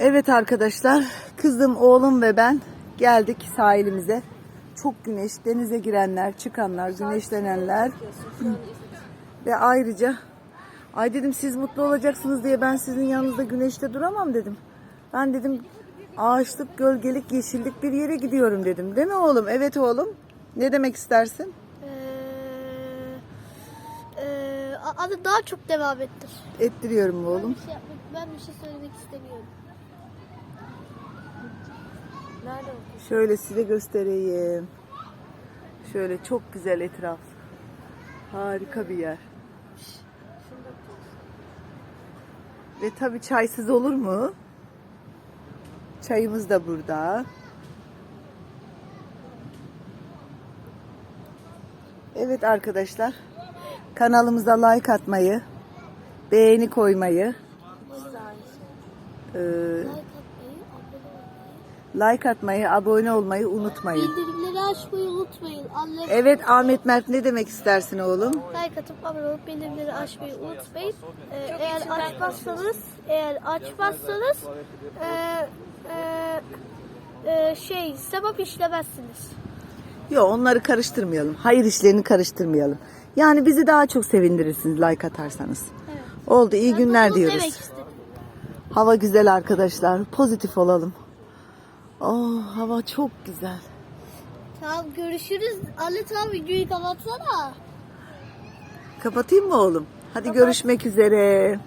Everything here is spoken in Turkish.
Evet arkadaşlar, kızım, oğlum ve ben geldik sahilimize. Çok güneş, denize girenler, çıkanlar, güneşlenenler ve ayrıca ay dedim siz mutlu olacaksınız diye ben sizin yanınızda güneşte duramam dedim. Ben dedim ağaçlık, gölgelik, yeşillik bir yere gidiyorum dedim. Değil mi oğlum? Evet oğlum. Ne demek istersin? Ee, e, adı daha çok devam ettir. Ettiriyorum oğlum. Bir şey yapmak, ben bir şey söylemek istemiyorum. Nerede? Şöyle size göstereyim. Şöyle çok güzel etraf. Harika bir yer. Ve tabii çaysız olur mu? Çayımız da burada. Evet arkadaşlar. Kanalımıza like atmayı, beğeni koymayı, eee, like atmayı, abone olmayı unutmayın. Bildirimleri açmayı unutmayın. Anne Evet Ahmet Mert ne demek istersin oğlum? like atıp abone olup bildirimleri açmayı unutmayın. Ee, eğer açmazsanız, eğer açmazsanız e, e, e, şey sevap işlemezsiniz. Yok onları karıştırmayalım. Hayır işlerini karıştırmayalım. Yani bizi daha çok sevindirirsiniz like atarsanız. Evet. Oldu iyi günler Bunu demek diyoruz. Hava güzel arkadaşlar. Pozitif olalım. Oh hava çok güzel. Tamam görüşürüz. Anne tamam videoyu kapatsana. Kapatayım mı oğlum? Hadi görüşmek üzere.